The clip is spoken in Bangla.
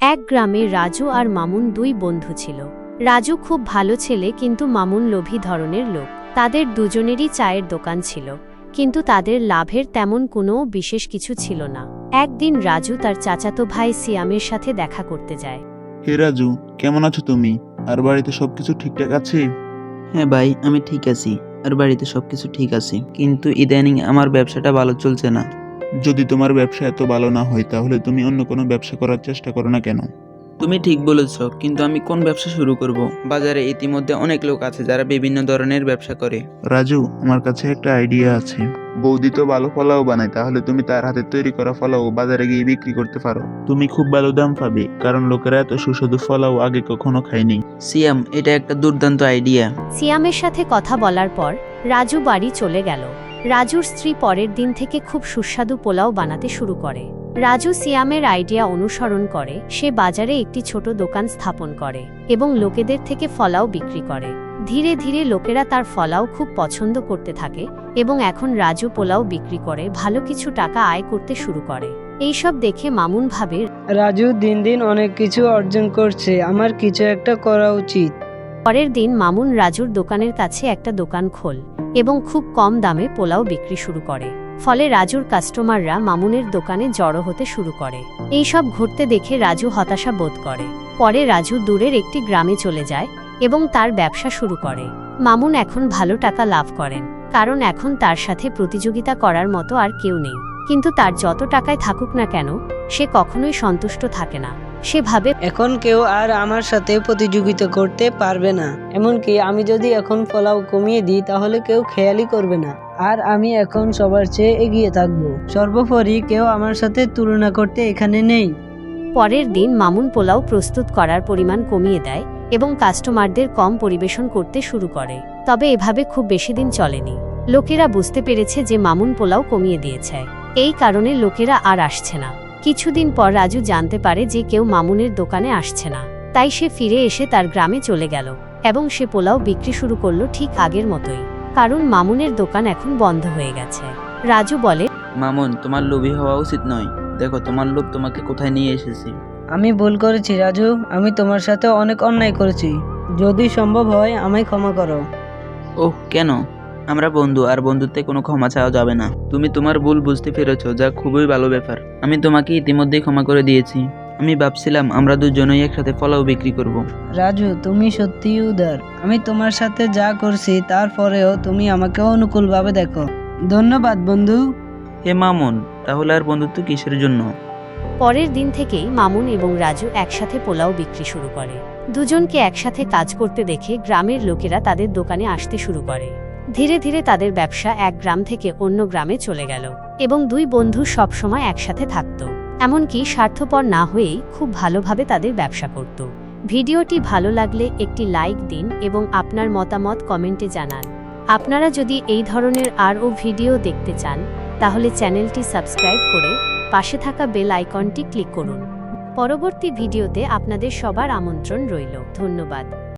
এক গ্রামে রাজু আর মামুন দুই বন্ধু ছিল। রাজু খুব ভালো ছেলে কিন্তু মামুন লোভী ধরনের লোক। তাদের দুজনেরই চায়ের দোকান ছিল কিন্তু তাদের লাভের তেমন কোনো বিশেষ কিছু ছিল না। একদিন রাজু তার চাচাতো ভাই সিয়ামের সাথে দেখা করতে যায়। হে রাজু কেমন আছো তুমি? আর বাড়িতে সবকিছু ঠিকঠাক আছে? হ্যাঁ ভাই আমি ঠিক আছি। আর বাড়িতে সবকিছু ঠিক আছে কিন্তু ইদানিং আমার ব্যবসাটা ভালো চলছে না। যদি তোমার ব্যবসা এত ভালো না হয় তাহলে তুমি অন্য কোনো ব্যবসা করার চেষ্টা করো না কেন? তুমি ঠিক বলেছ কিন্তু আমি কোন ব্যবসা শুরু করব? বাজারে ইতিমধ্যে অনেক লোক আছে যারা বিভিন্ন ধরনের ব্যবসা করে। রাজু আমার কাছে একটা আইডিয়া আছে। বৌদি তো ভালো ফলাও বানায় তাহলে তুমি তার হাতে তৈরি করা ফলাও বাজারে গিয়ে বিক্রি করতে পারো। তুমি খুব ভালো দাম পাবে কারণ লোকেরা এত সুস্বাদু ফলাও আগে কখনো খায়নি। সিয়াম এটা একটা দুর্দান্ত আইডিয়া সিয়ামের সাথে কথা বলার পর রাজু বাড়ি চলে গেল। রাজুর স্ত্রী পরের দিন থেকে খুব সুস্বাদু পোলাও বানাতে শুরু করে। রাজু সিয়ামের আইডিয়া অনুসরণ করে, সে বাজারে একটি ছোট দোকান স্থাপন করে এবং লোকেদের থেকে ফলাও বিক্রি করে। ধীরে ধীরে লোকেরা তার ফলাও খুব পছন্দ করতে থাকে এবং এখন রাজু পোলাও বিক্রি করে ভালো কিছু টাকা আয় করতে শুরু করে। এইসব দেখে মামুন ভাবে, রাজু দিন দিন অনেক কিছু অর্জন করছে, আমার কিছু একটা করা উচিত। পরের দিন মামুন রাজুর দোকানের কাছে একটা দোকান খোল এবং খুব কম দামে পোলাও বিক্রি শুরু করে। ফলে রাজুর কাস্টমাররা মামুনের দোকানে জড়ো হতে শুরু করে। এইসব ঘটতে দেখে রাজু হতাশা বোধ করে। পরে রাজু দূরের একটি গ্রামে চলে যায় এবং তার ব্যবসা শুরু করে। মামুন এখন ভালো টাকা লাভ করেন, কারণ এখন তার সাথে প্রতিযোগিতা করার মতো আর কেউ নেই। কিন্তু তার যত টাকায় থাকুক না কেন, সে কখনোই সন্তুষ্ট থাকে না। সে ভাবে এখন কেউ আর আমার সাথে প্রতিযোগিতা করতে পারবে না। এমনকি আমি যদি এখন ফলাও কমিয়ে দিই তাহলে কেউ খেয়ালই করবে না। আর আমি এখন সবার চেয়ে এগিয়ে থাকব। সর্বোপরি কেউ আমার সাথে তুলনা করতে এখানে নেই। পরের দিন মামুন পোলাও প্রস্তুত করার পরিমাণ কমিয়ে দেয় এবং কাস্টমারদের কম পরিবেশন করতে শুরু করে। তবে এভাবে খুব বেশি দিন চলেনি। লোকেরা বুঝতে পেরেছে যে মামুন পোলাও কমিয়ে দিয়েছে। এই কারণে লোকেরা আর আসছে না। কিছুদিন পর রাজু জানতে পারে যে কেউ মামুনের দোকানে আসছে না। তাই সে ফিরে এসে তার গ্রামে চলে গেল এবং সে পোলাও বিক্রি শুরু করল ঠিক আগের মতোই। কারণ মামুনের দোকান এখন বন্ধ হয়ে গেছে। রাজু বলে মামুন তোমার লোভী হওয়া উচিত নয়। দেখো তোমার লোভ তোমাকে কোথায় নিয়ে এসেছে? আমি ভুল করেছি রাজু। আমি তোমার সাথে অনেক অন্যায় করেছি। যদি সম্ভব হয় আমায় ক্ষমা করো। ওহ কেন? আমরা বন্ধু আর বন্ধুত্বে কোনো ক্ষমা চাওয়া যাবে না। তুমি তোমার ভুল বুঝতে পেরেছ যা খুবই ভালো ব্যাপার। আমি তোমাকে ইতিমধ্যেই ক্ষমা করে দিয়েছি। আমি ভাবছিলাম আমরা দুজনেই একসাথে ফলাও বিক্রি করব। রাজু তুমি সত্যিই উদার। আমি তোমার সাথে যা করছি তারপরেও তুমি আমাকে অনুকূলভাবে দেখো। ধন্যবাদ বন্ধু। হে মামুন তাহলে আর বন্ধুত্ব কিসের জন্য? পরের দিন থেকেই মামুন এবং রাজু একসাথে পোলাও বিক্রি শুরু করে। দুজনকে একসাথে কাজ করতে দেখে গ্রামের লোকেরা তাদের দোকানে আসতে শুরু করে। ধীরে ধীরে তাদের ব্যবসা এক গ্রাম থেকে অন্য গ্রামে চলে গেল এবং দুই বন্ধু সবসময় একসাথে থাকত। এমনকি স্বার্থপর না হয়েই খুব ভালোভাবে তাদের ব্যবসা করত। ভিডিওটি ভালো লাগলে একটি লাইক দিন এবং আপনার মতামত কমেন্টে জানান। আপনারা যদি এই ধরনের আরও ভিডিও দেখতে চান, তাহলে চ্যানেলটি সাবস্ক্রাইব করে পাশে থাকা বেল আইকনটি ক্লিক করুন। পরবর্তী ভিডিওতে আপনাদের সবার আমন্ত্রণ রইল। ধন্যবাদ।